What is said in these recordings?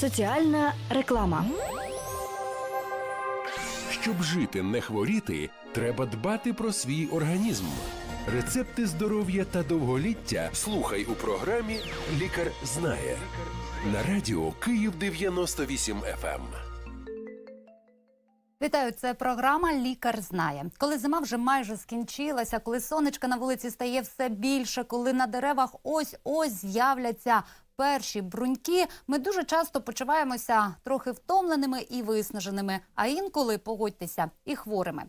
Соціальна реклама. Щоб жити, не хворіти, треба дбати про свій організм. Рецепти здоров'я та довголіття слухай у програмі Лікар знає на радіо Київ 98 FM. Вітаю, це програма Лікар знає. Коли зима вже майже скінчилася, коли сонечка на вулиці стає все більше, коли на деревах ось ось з'являться перші бруньки, ми дуже часто почуваємося трохи втомленими і виснаженими, а інколи погодьтеся і хворими.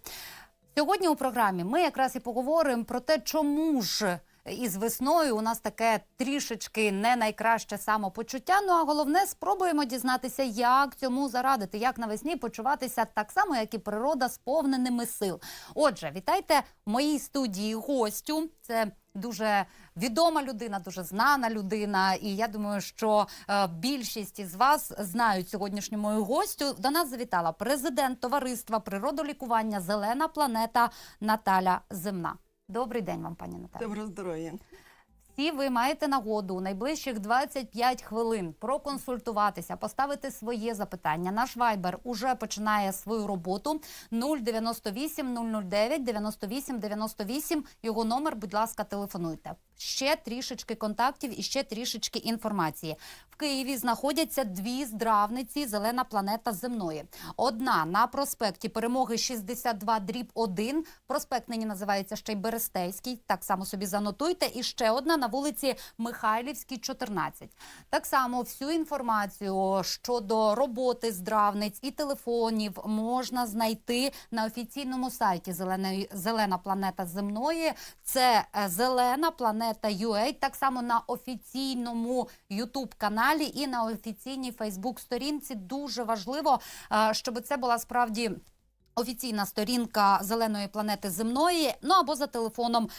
Сьогодні у програмі ми якраз і поговоримо про те, чому ж із весною у нас таке трішечки не найкраще самопочуття. Ну а головне, спробуємо дізнатися, як цьому зарадити, як навесні почуватися так само, як і природа, сповненими сил. Отже, вітайте в моїй студії гостю. Це дуже відома людина, дуже знана людина. І я думаю, що е, більшість із вас знають сьогоднішню мою гостю. До нас завітала президент товариства природолікування Зелена планета Наталя Земна. Добрий день вам, пані Наталя. Доброго здоров'я. Всі ви маєте нагоду у найближчих 25 хвилин проконсультуватися, поставити своє запитання. Наш вайбер уже починає свою роботу 098 009 98 98. Його номер, будь ласка, телефонуйте. Ще трішечки контактів і ще трішечки інформації. В Києві знаходяться дві здравниці Зелена планета земної. Одна на проспекті Перемоги 62 дріб 1. Проспект нині називається ще й Берестейський. Так само собі занотуйте. І ще одна на вулиці Михайлівській, 14. Так само всю інформацію щодо роботи здравниць і телефонів можна знайти на офіційному сайті Зеленої Зелена планета земної. Це е, Зелена планета UA, так само на офіційному Ютуб каналі і на офіційній Фейсбук сторінці. Дуже важливо, е, щоб це була справді. Офіційна сторінка зеленої планети земної, ну або за телефоном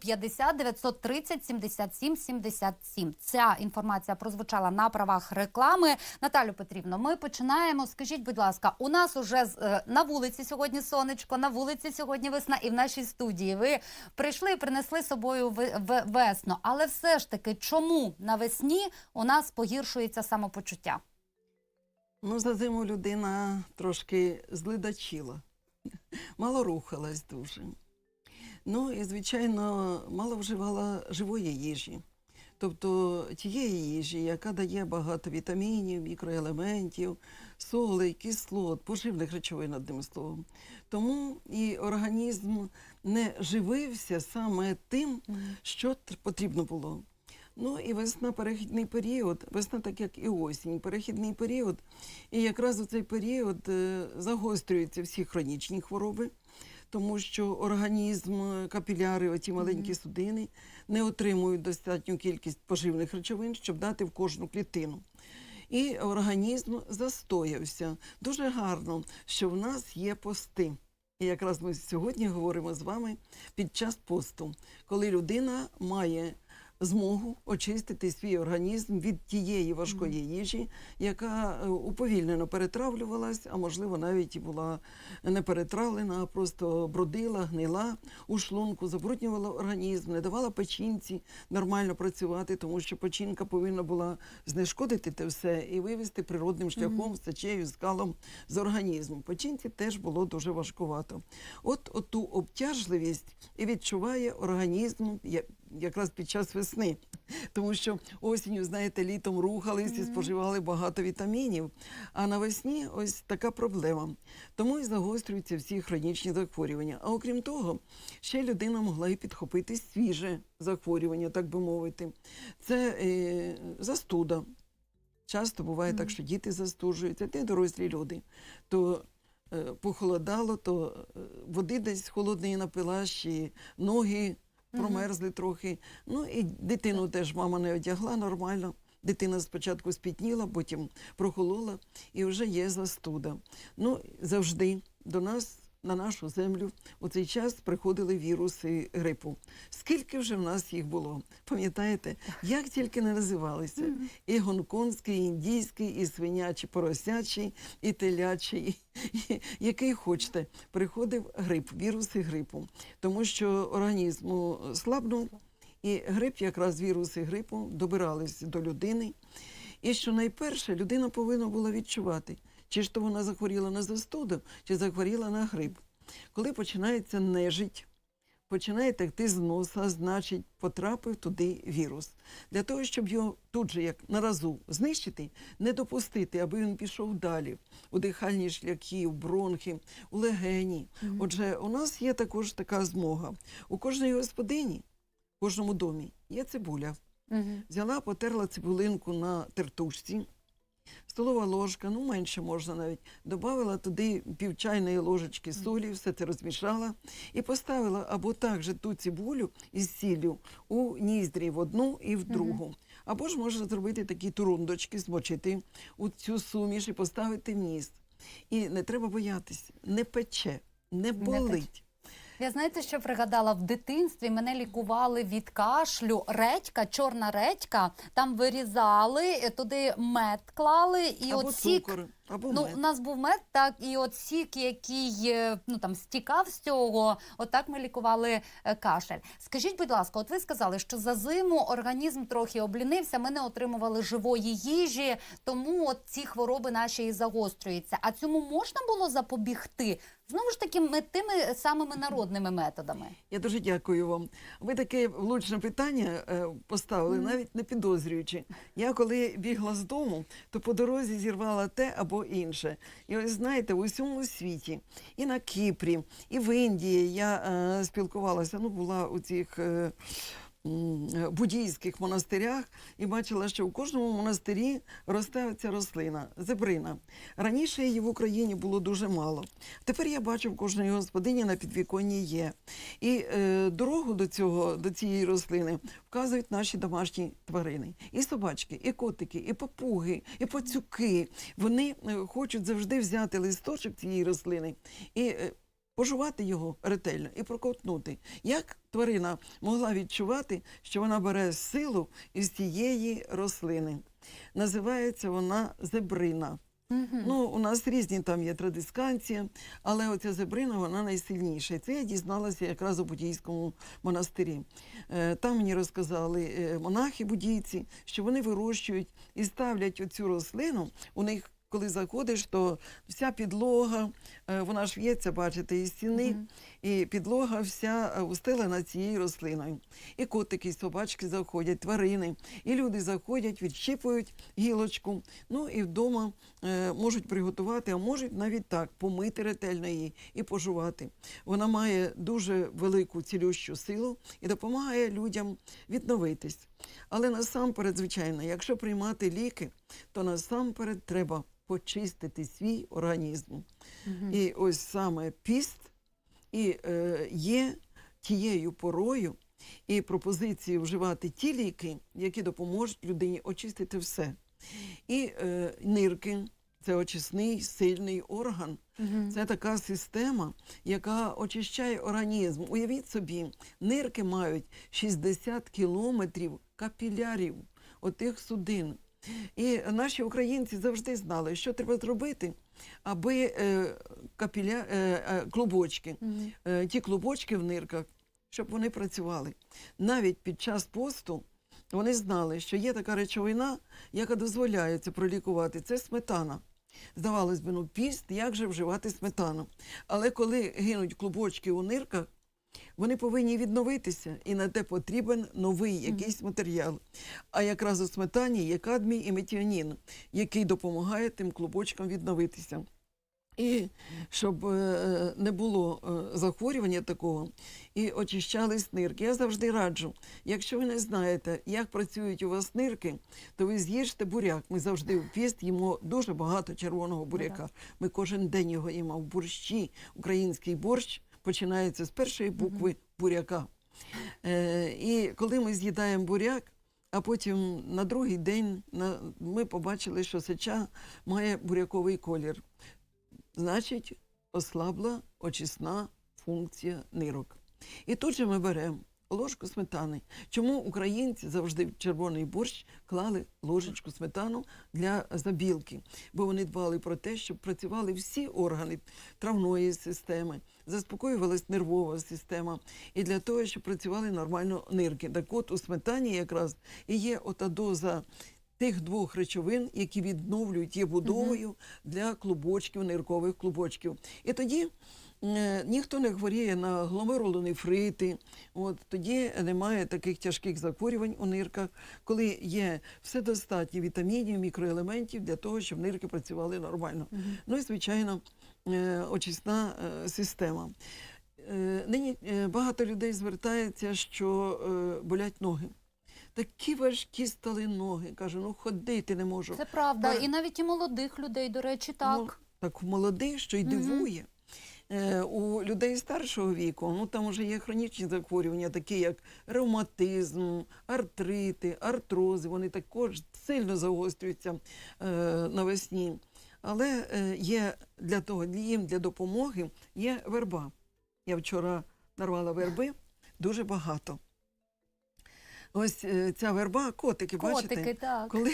050 930 77 77. Ця інформація прозвучала на правах реклами. Наталю Петрівно, ми починаємо. Скажіть, будь ласка, у нас уже е, на вулиці сьогодні сонечко, на вулиці сьогодні весна, і в нашій студії ви прийшли і принесли собою весну. Але все ж таки, чому навесні у нас погіршується самопочуття? Ну, за зиму людина трошки злидачила, мало рухалась дуже. Ну і, звичайно, мало вживала живої їжі. Тобто тієї їжі, яка дає багато вітамінів, мікроелементів, солей, кислот, поживних речовин, одним словом. Тому і організм не живився саме тим, що потрібно було. Ну і весна перехідний період, весна так як і осінь, перехідний період. І якраз у цей період е, загострюються всі хронічні хвороби, тому що організм, е, капіляри, оті маленькі судини, не отримують достатню кількість поживних речовин, щоб дати в кожну клітину. І організм застоявся. Дуже гарно, що в нас є пости. І якраз ми сьогодні говоримо з вами під час посту, коли людина має змогу очистити свій організм від тієї важкої їжі, яка е, уповільнено перетравлювалась, а можливо навіть і була не перетравлена, а просто бродила, гнила у шлунку, забруднювала організм, не давала печінці нормально працювати, тому що печінка повинна була знешкодити те все і вивести природним шляхом, сечею, скалом з організму. Печінці теж було дуже важкувато. От, от ту обтяжливість і відчуває організм якраз під час весни. Тому що осінню, знаєте, літом рухались і споживали багато вітамінів. А навесні ось така проблема. Тому і загострюються всі хронічні захворювання. А окрім того, ще людина могла і підхопити свіже захворювання, так би мовити. Це е, застуда. Часто буває так, що діти застужуються, те дорослі люди. То е, похолодало, то е, води десь холодної напилась, чи ноги промерзли трохи. Ну і дитину теж мама не одягла нормально. Дитина спочатку спітніла, потім прохолола, і вже є застуда. Ну, завжди до нас, на нашу землю, у цей час приходили віруси грипу. Скільки вже в нас їх було? Пам'ятаєте, як тільки не називалися? І гонконгський, і індійський, і свинячий, поросячий, і телячий, і який хочете. Приходив грип, віруси грипу, тому що організму слабнув, і грип, якраз віруси грипу, добирались до людини. І що найперше людина повинна була відчувати, чи ж то вона захворіла на застуду, чи захворіла на грип. Коли починається нежить, починає текти з носа, значить, потрапив туди вірус. Для того, щоб його тут же, як на разу, знищити, не допустити, аби він пішов далі у дихальні шляхи, в бронхи, у легені. Отже, у нас є також така змога. У кожної господині, в кожному домі є цибуля. Мгм. Взяла, потерла цибулинку на тертушці, столова ложка, ну менше можна навіть, додавила туди пів чайної ложечки солі, все це розмішала і поставила або також ту цибулю із сіллю у ніздрі в одну і в другу. Або ж можна зробити такі турундочки, змочити у цю суміш і поставити в ніс. І не треба боятися, не пече, не болить. Я знаєте, що пригадала в дитинстві? Мене лікували від кашлю. Редька, чорна редька. Там вирізали, е, туди мед клали, і або сік. цукор, або Ну, мед. у нас був мед, так, і от сік, який е, ну там стікав з цього, отак ми лікували е, кашель. Скажіть, будь ласка, от ви сказали, що за зиму організм трохи облінився, ми не отримували живої їжі, тому от ці хвороби наші і загострюються. А цьому можна було запобігти? Знову ж таки, ми тими самими народними методами. Я дуже дякую вам. Ви таке влучне питання е, поставили, навіть не підозрюючи. Я коли бігла з дому, то по дорозі зірвала те або інше. І ось знаєте, у всьому світі, і на Кіпрі, і в Індії я е, спілкувалася, ну була у цих. Е, буддійських монастирях і бачила, що у кожному монастирі росте ця рослина зебрина. Раніше її в Україні було дуже мало. Тепер я бачу в кожній господині на підвіконні є. І е, дорогу до цього, до цієї рослини вказують наші домашні тварини. І собачки, і котики, і папуги, і пацюки. Вони е, хочуть завжди взяти листочок цієї рослини і е, пожувати його ретельно і проковтнути. Як тварина могла відчувати, що вона бере силу із цієї рослини? Називається вона зебрина. Ну, у нас різні там є традисканція, але оця зебрина вона найсильніша. І це я дізналася якраз у буддійському монастирі. Е, Там мені розказали е, монахи буддійці, що вони вирощують і ставлять оцю рослину. У них, коли заходиш, то вся підлога, е, вона ж в'ється, бачите, із стіни, і підлога вся е, устелена цією рослиною. І котики, і собачки заходять, тварини, і люди заходять, відщипують гілочку. Ну і вдома е, можуть приготувати, а можуть навіть так помити ретельно її і пожувати. Вона має дуже велику цілющу силу і допомагає людям відновитись. Але насамперед, звичайно, якщо приймати ліки, то насамперед треба почистити свій організм. І ось саме піст і е, є тією порою і пропозицією вживати ті ліки, які допоможуть людині очистити все. І е, нирки це очисний сильний орган. Це така система, яка очищає організм. Уявіть собі, нирки мають 60 кілометрів капілярів отих судин. І наші українці завжди знали, що треба зробити, аби е, капіля, е, е, клубочки, ті клубочки в нирках, щоб вони працювали. Навіть під час посту вони знали, що є така речовина, яка дозволяє це пролікувати. Це сметана. Здавалось би, ну піст, як же вживати сметану. Але коли гинуть клубочки у нирках, вони повинні відновитися, і на те потрібен новий якийсь матеріал. А якраз у сметані є кадмій і метіонін, який допомагає тим клубочкам відновитися. І щоб е, не було е, захворювання такого, і очищались нирки. Я завжди раджу, якщо ви не знаєте, як працюють у вас нирки, то ви з'їжте буряк. Ми завжди в піст їмо дуже багато червоного буряка. Ми кожен день його їмо в борщі. Український борщ починається з першої букви буряка. Е, і коли ми з'їдаємо буряк, а потім на другий день на, ми побачили, що сеча має буряковий колір. Значить, ослабла очисна функція нирок. І тут же ми беремо ложку сметани. Чому українці завжди в червоний борщ клали ложечку сметану для забілки? Бо вони дбали про те, щоб працювали всі органи травної системи, заспокоювалась нервова система, і для того, щоб працювали нормально нирки. Так от у сметані якраз і є ота доза тих двох речовин, які відновлюють, є будовою для клубочків, ниркових клубочків. І тоді ніхто не хворіє на гломерулонефрити, от, тоді немає таких тяжких захворювань у нирках, коли є все достатньо вітамінів, мікроелементів для того, щоб нирки працювали нормально. Ну і, звичайно, е, очисна е, система. Е, Нині е, багато людей звертається, що е, болять ноги. Такі важкі стали ноги. Каже, ну ходити не можу. Це правда. Бар- І навіть і молодих людей, до речі, Ну, так. так молодих, що й дивує. Е, У людей старшого віку, ну там вже є хронічні захворювання, такі як ревматизм, артрити, артрози. Вони також сильно загострюються е, навесні. Але е, є для того, їм для допомоги є верба. Я вчора нарвала верби дуже багато. Ось е, ця верба, котики, бачите? Котики, так. Коли,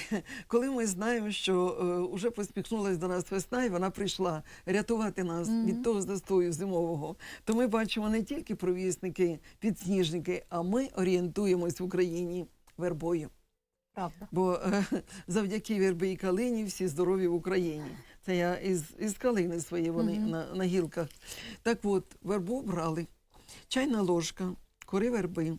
коли ми знаємо, що е, вже поспіхнулася до нас весна, і вона прийшла рятувати нас Мгм. від того застою зимового, то ми бачимо не тільки провісники, підсніжники, а ми орієнтуємось в Україні вербою. Правда. Бо е, завдяки вербі і калині всі здорові в Україні. Це я із, із калини свої вони Мгм. на, на гілках. Так от, вербу брали, чайна ложка, кори верби.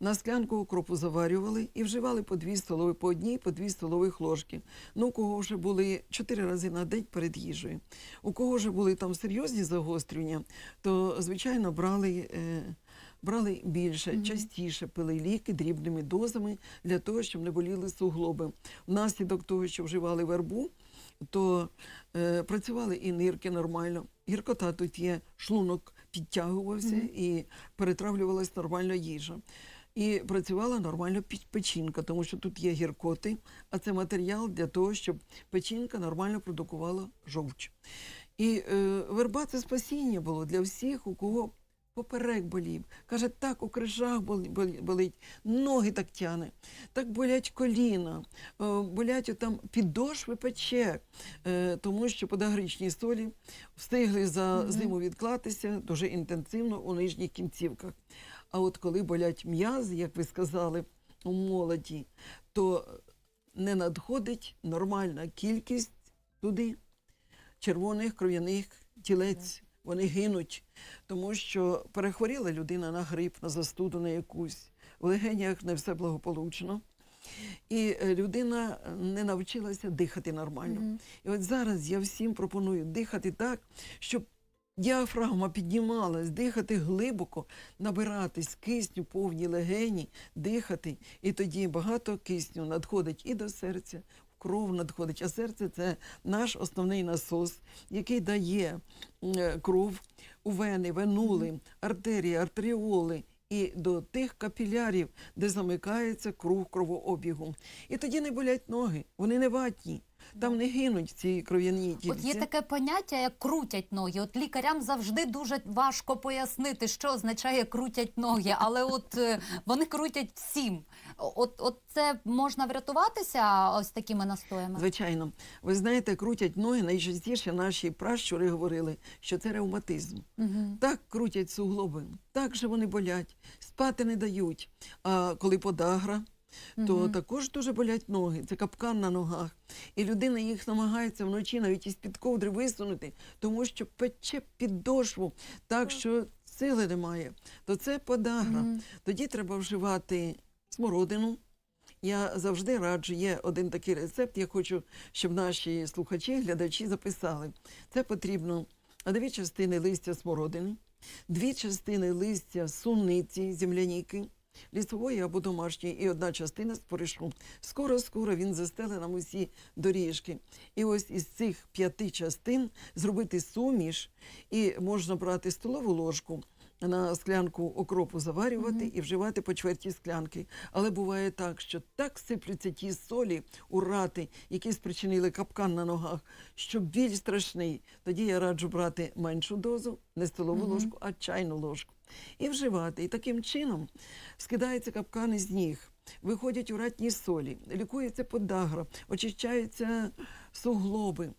На склянку окропу заварювали і вживали по дві столові, по одній, по дві столових ложки. Ну, у кого вже були чотири рази на день перед їжею. У кого вже були там серйозні загострення, то звичайно брали, е, брали більше, Мгм. частіше пили ліки дрібними дозами для того, щоб не боліли суглоби. Внаслідок того, що вживали вербу, то е, працювали і нирки нормально. Гіркота тут є, шлунок підтягувався Мгм. і перетравлювалася нормальна їжа. І працювала нормально печінка, тому що тут є гіркоти, а це матеріал для того, щоб печінка нормально продукувала жовч. І е, верба це спасіння було для всіх, у кого поперек болів. Каже, так у крижах болить, ноги так тяне, так болять коліна, е, болять там підошви пече, е, тому що подагричні солі встигли за зиму відклатися дуже інтенсивно у нижніх кінцівках. А от коли болять м'язи, як ви сказали, у молоді, то не надходить нормальна кількість туди червоних кров'яних тілець. Вони гинуть, тому що перехворіла людина на грип, на застуду на якусь, в легенях не все благополучно. І е, людина не навчилася дихати нормально. Мгм. І от зараз я всім пропоную дихати так, щоб діафрагма піднімалась, дихати глибоко, набиратись кисню, повні легені, дихати. І тоді багато кисню надходить і до серця, кров надходить. А серце це наш основний насос, який дає е, кров у вени, венули, артерії, артеріоли. І до тих капілярів, де замикається круг кровообігу. І тоді не болять ноги, вони не ватні, там не гинуть ці кров'яні От є таке поняття, як крутять ноги. От лікарям завжди дуже важко пояснити, що означає крутять ноги, але от е, вони крутять всім. От, от це можна врятуватися ось такими настоями. Звичайно, ви знаєте, крутять ноги. Найчастіше наші пращури говорили, що це ревматизм. Угу. Так крутять суглоби, так же вони болять, спати не дають. А коли подагра, то Мгм. також дуже болять ноги. Це капкан на ногах. І людина їх намагається вночі навіть із під ковдри висунути, тому що пече підошву, так що сили немає. То це подагра. Мгм. Тоді треба вживати смородину. Я завжди раджу, є один такий рецепт, я хочу, щоб наші слухачі, глядачі записали. Це потрібно дві частини листя смородини, дві частини листя суниці, земляніки, лісової або домашньої, і одна частина споришу. Скоро-скоро він застеле нам усі доріжки. І ось із цих п'яти частин зробити суміш, і можна брати столову ложку. На склянку окропу заварювати Мгм. і вживати по чверті склянки. Але буває так, що так сиплються ті солі, урати, які спричинили капкан на ногах, що біль страшний. Тоді я раджу брати меншу дозу, не столову Мгм. ложку, а чайну ложку. І вживати. І таким чином скидаються капкани з ніг, виходять уратні солі, лікується подагра, очищаються суглоби.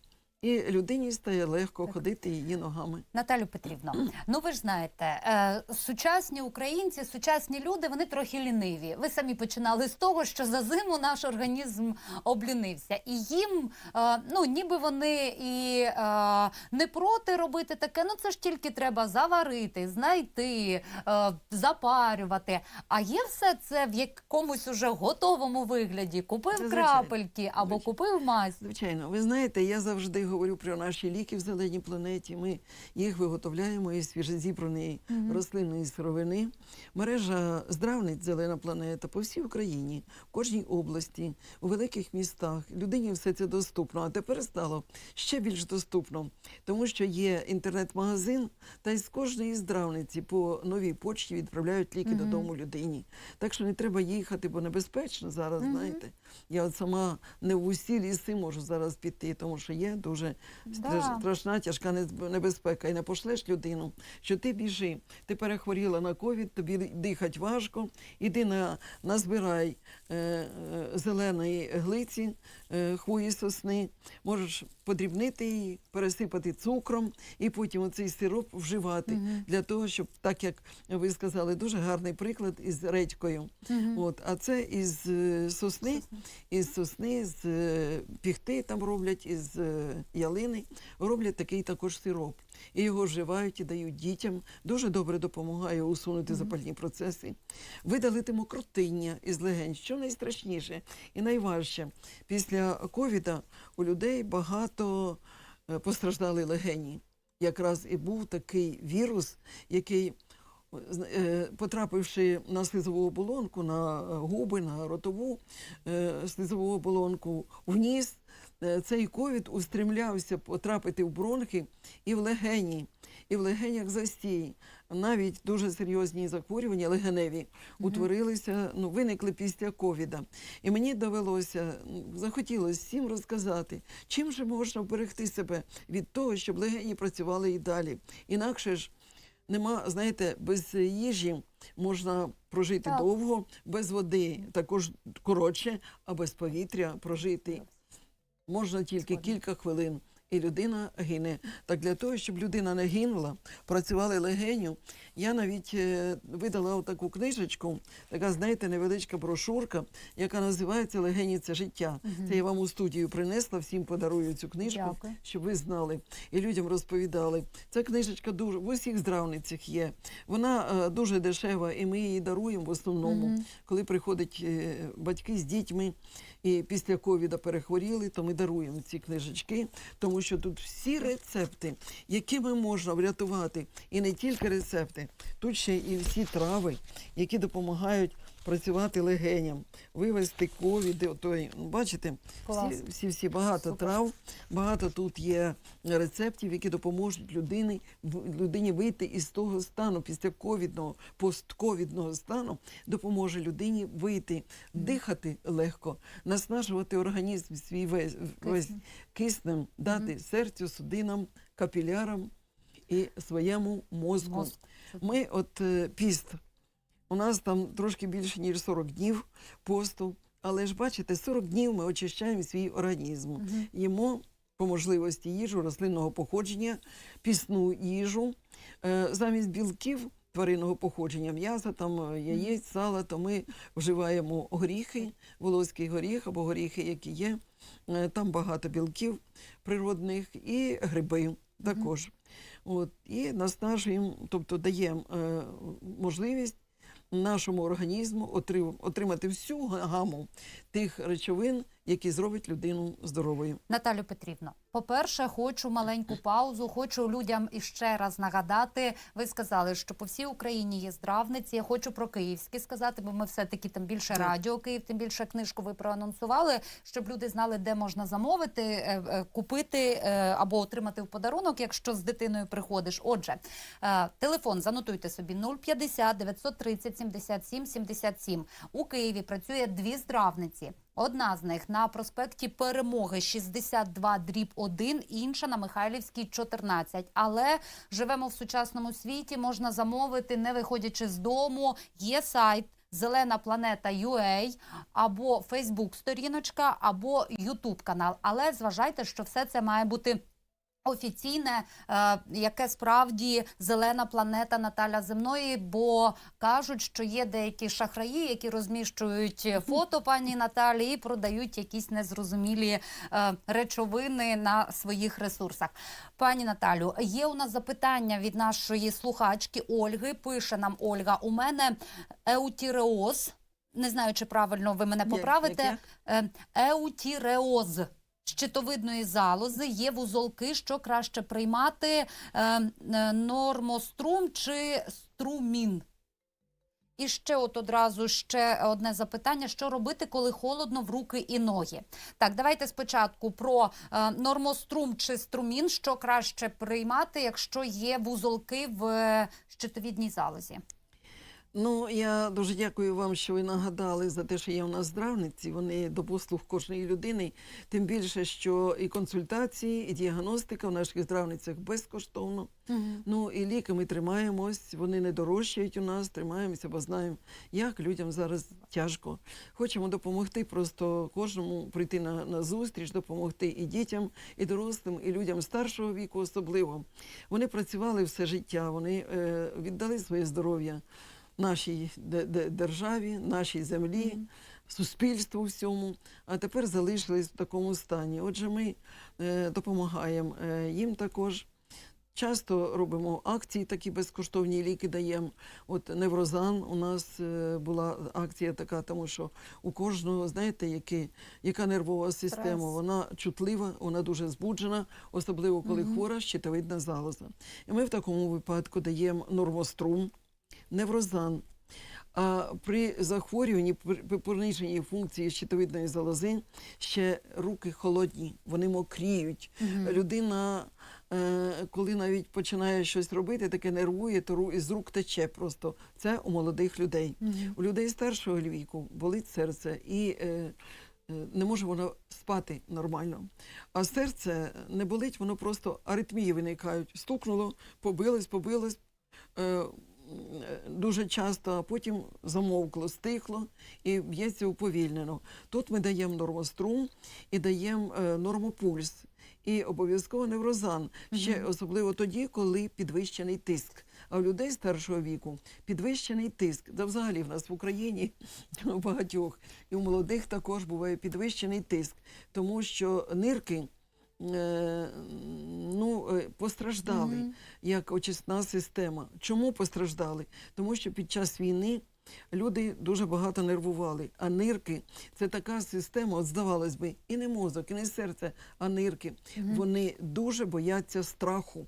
І людині стає легко ходити її ногами. Наталю Петрівно, ну ви ж знаєте, е, сучасні українці, сучасні люди, вони трохи ліниві. Ви самі починали з того, що за зиму наш організм облінився, і їм е, ну ніби вони і е, не проти робити таке. Ну це ж тільки треба заварити, знайти, запарювати. А є все це в якомусь уже готовому вигляді. Купив Це крапельки або Звичайно. купив мазь. Звичайно, ви знаєте, я завжди говорю про наші ліки в зеленій планеті. Ми їх виготовляємо із свіжезібраної рослинної сировини. Мережа здравниць Зелена планета по всій Україні, в кожній області, у великих містах. Людині все це доступно. А тепер стало ще більш доступно, тому що є інтернет-магазин, та й з кожної здравниці по новій почті відправляють ліки додому людині. Так що не треба їхати, бо небезпечно зараз, знаєте. Я от сама не в усі ліси можу зараз піти, тому що є дуже страш- Да. страшна, тяжка небезпека. І не пошлеш людину, що ти біжи, ти перехворіла на ковід, тобі дихати важко, іди на, назбирай е, е, зеленої глиці, е, хвої сосни, можеш подрібнити її, пересипати цукром і потім оцей сироп вживати для того, щоб, так як ви сказали, дуже гарний приклад із редькою. От, а це із е, сосни, із сосни, з е, піхти там роблять, із е, ялини, роблять такий також сироп. І його вживають і дають дітям. Дуже добре допомагає усунути запальні процеси. Видалити мокротиння із легень, що найстрашніше і найважче. Після ковіда у людей багато е, постраждали легені. Якраз і був такий вірус, який е, потрапивши на слизову оболонку, на е, губи, на ротову слизову оболонку, в ніс, цей ковід устремлявся потрапити в бронхи і в легені, і в легенях застій. Навіть дуже серйозні захворювання легеневі утворилися, ну, виникли після ковіда. І мені довелося, захотілося всім розказати, чим же можна вберегти себе від того, щоб легені працювали і далі. Інакше ж нема, знаєте, без їжі можна прожити Так. довго, без води також коротше, а без повітря прожити можна тільки кілька хвилин. І людина гине. Так для того, щоб людина не гинула, працювали легеню. Я навіть е, видала таку книжечку, така, знаєте, невеличка брошурка, яка називається Легені це життя. Це я вам у студію принесла, всім подарую цю книжку, Дякую. щоб ви знали і людям розповідали. Ця книжечка дуже в усіх здравницях є. Вона е, дуже дешева, і ми її даруємо в основному, коли приходять е, батьки з дітьми і після ковіда перехворіли, то ми даруємо ці книжечки, тому що тут всі рецепти, якими можна врятувати, і не тільки рецепти, тут ще і всі трави, які допомагають працювати легеням, вивести ковід. Той, ну, бачите, Клас. всі, всі, всі багато трав, багато тут є рецептів, які допоможуть людині, людині вийти із того стану після ковідного, постковідного стану, допоможе людині вийти, дихати легко, наснажувати організм свій весь, весь киснем, дати серцю, судинам, капілярам і своєму мозку. Мозку. Ми от е, піст. У нас там трошки більше, ніж 40 днів посту. Але ж бачите, 40 днів ми очищаємо свій організм. Їмо по можливості їжу рослинного походження, пісну їжу. Е, замість білків тваринного походження, м'яса, там, е, яєць, сала, то ми вживаємо горіхи, волоський горіх або горіхи, які є. Е, Там багато білків природних і гриби також. От, і наснажуємо, тобто даємо е, можливість нашому організму отрим- отримати всю гаму тих речовин, які зроблять людину здоровою. Наталю Петрівно, по-перше, хочу маленьку паузу. Хочу людям іще раз нагадати. Ви сказали, що по всій Україні є здравниці. Я хочу про київські сказати, бо ми все таки там більше радіо Київ, тим більше книжку ви проанонсували, щоб люди знали, де можна замовити, е, е, купити е, або отримати в подарунок, якщо з дитиною приходиш. Отже, телефон занотуйте собі 050 930 77 77. У Києві працює дві здравниці. Одна з них на проспекті Перемоги 62 дріб 1, інша на Михайлівській 14. Але живемо в сучасному світі, можна замовити, не виходячи з дому. Є сайт Зелена планета UA, або Фейсбук сторіночка, або Ютуб канал. Але зважайте, що все це має бути. Офіційне, е, яке справді зелена планета Наталя Земної, бо кажуть, що є деякі шахраї, які розміщують фото пані Наталі і продають якісь незрозумілі е, речовини на своїх ресурсах. Пані Наталю, є у нас запитання від нашої слухачки Ольги. Пише нам Ольга: у мене еутіреоз. Не знаю, чи правильно ви мене поправите. Е, Еутіреоз щитовидної залози є вузолки, що краще приймати е, е, нормострум чи струмін. І ще от одразу ще одне запитання: що робити, коли холодно в руки і ноги? Так, давайте спочатку про е, нормострум чи струмін, що краще приймати, якщо є вузолки в е, щитовідній залозі. Ну, я дуже дякую вам, що ви нагадали за те, що є у нас здравниці. Вони до послуг кожної людини. Тим більше, що і консультації, і діагностика в наших здравницях безкоштовно. Ну і ліки ми тримаємось, вони не дорожчають у нас, тримаємося, бо знаємо, як людям зараз тяжко. Хочемо допомогти просто кожному прийти на, на зустріч, допомогти і дітям, і дорослим, і людям старшого віку особливо. Вони працювали все життя, вони е, віддали своє здоров'я нашій де- де- державі, нашій землі, суспільству всьому, а тепер залишились в такому стані. Отже, ми е, допомагаємо е, їм також. Часто робимо акції, такі безкоштовні ліки даємо. От Неврозан у нас е, була акція така, тому що у кожного, знаєте, які, яка нервова система, вона чутлива, вона дуже збуджена, особливо коли хвора щитовидна залоза. І ми в такому випадку даємо нормострум, неврозан. А при захворюванні, при пониженні функції щитовидної залози ще руки холодні, вони мокріють. Людина, е, коли навіть починає щось робити, таке нервує, то з рук тече просто. Це у молодих людей. У людей старшого віку болить серце і е, е, не може воно спати нормально. А серце не болить, воно просто аритмії виникають. Стукнуло, побилось, побилось. Дуже часто, а потім замовкло, стихло і б'ється уповільнено. Тут ми даємо нормострум і даємо е, нормопульс. І обов'язково неврозан. Ще особливо тоді, коли підвищений тиск. А у людей старшого віку підвищений тиск. Та взагалі в нас в Україні у багатьох і у молодих також буває підвищений тиск, тому що нирки. Ну, е, постраждали як очисна система. Чому постраждали? Тому що під час війни люди дуже багато нервували. А нирки це така система, от здавалось би, і не мозок, і не серце, а нирки. Вони дуже бояться страху.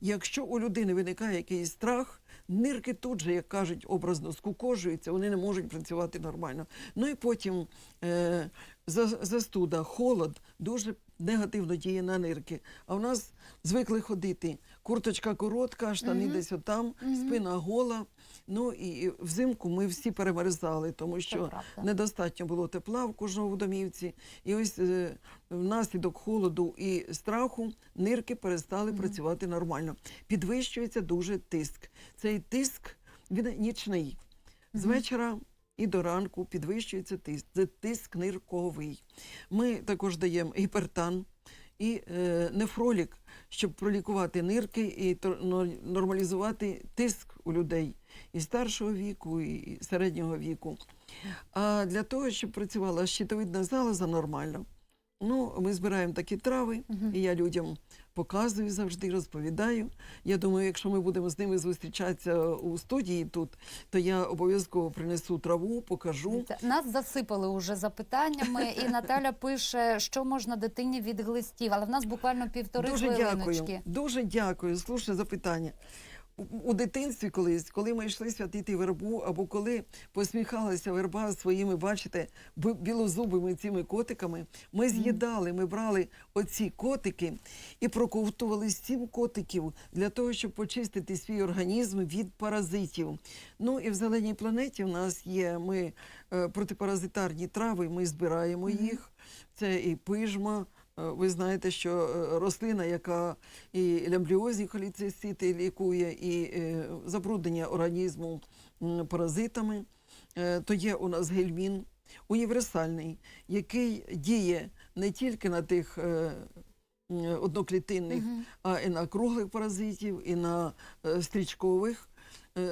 Якщо у людини виникає якийсь страх, нирки тут же, як кажуть, образно скукожуються, вони не можуть працювати нормально. Ну і потім е, застуда, холод дуже негативно діє на нирки. А в нас звикли ходити. Курточка коротка, штани десь отам, спина гола. Ну і взимку ми всі перемерзали, тому що недостатньо було тепла в кожного в домівці. І ось е, внаслідок холоду і страху нирки перестали працювати нормально. Підвищується дуже тиск. Цей тиск він нічний. З вечора і до ранку підвищується тиск. Це тиск нирковий. Ми також даємо гіпертан і е, нефролік, щоб пролікувати нирки і нормалізувати тиск у людей і старшого віку, і середнього віку. А для того, щоб працювала щитовидна залоза нормально, ну, ми збираємо такі трави, і я людям показую завжди, розповідаю. Я думаю, якщо ми будемо з ними зустрічатися у студії тут, то я обов'язково принесу траву, покажу. Нас засипали уже запитаннями, і Наталя пише, що можна дитині від глистів, але в нас буквально півтори Дуже хвилиночки. дякую. Дуже дякую. Слушне запитання. У- дитинстві колись, коли ми йшли святити вербу, або коли посміхалася верба своїми, бачите, білозубими цими котиками, ми з'їдали, ми брали оці котики і проковтували сім котиків для того, щоб почистити свій організм від паразитів. Ну і в зеленій планеті в нас є ми е, протипаразитарні трави, ми збираємо їх. Це і пижма. Е, Ви знаєте, що е, рослина, яка і лямбліозні холіцистити лікує, і е, забруднення організму паразитами. то є у нас гельмін універсальний, який діє не тільки на тих одноклітинних, Мгм. а і на круглих паразитів, і на стрічкових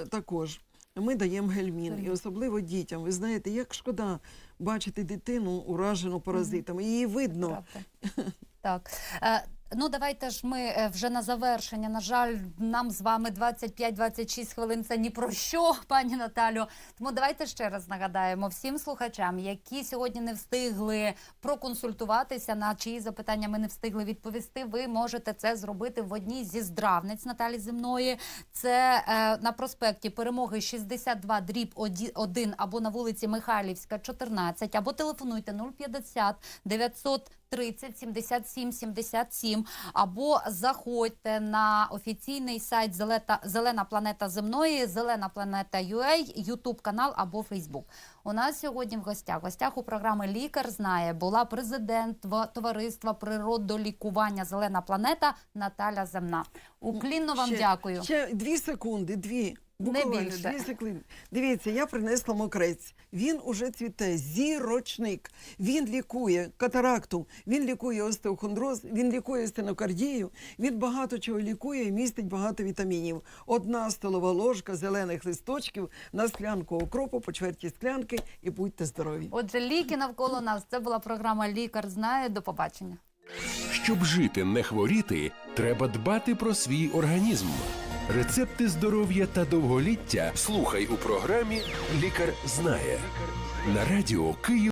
також. Ми даємо гельмін, і особливо дітям. Ви знаєте, як шкода бачити дитину уражену паразитами. Її видно. Правда. Так. Ну, давайте ж ми е, вже на завершення. На жаль, нам з вами 25-26 хвилин. Це ні про що, пані Наталю. Тому давайте ще раз нагадаємо всім слухачам, які сьогодні не встигли проконсультуватися, на чиї запитання ми не встигли відповісти. Ви можете це зробити в одній зі здравниць Наталі Земної. Це е, на проспекті Перемоги 62 дріб 1 або на вулиці Михайлівська, 14, або телефонуйте 050 900 30 77 77, або заходьте на офіційний сайт Зелета, Зелена планета земної, Зелена планета UA, Ютуб канал або Фейсбук. У нас сьогодні в гостях. В гостях у програми Лікар знає була президент Тва- товариства природолікування Зелена планета Наталя Земна. Уклінно вам Ще- дякую. Ще дві секунди, дві. Не більше. дві секунди. Дивіться, я принесла мокрець. Він уже цвіте, зірочник. Він лікує катаракту, він лікує остеохондроз, він лікує стенокардію, він багато чого лікує і містить багато вітамінів. Одна столова ложка зелених листочків на склянку окропу по чверті склянки і будьте здорові. Отже, ліки навколо нас. Це була програма Лікар знає. До побачення. Щоб жити, не хворіти, треба дбати про свій організм. Рецепти здоров'я та довголіття слухай у програмі Лікар знає на радіо Київ.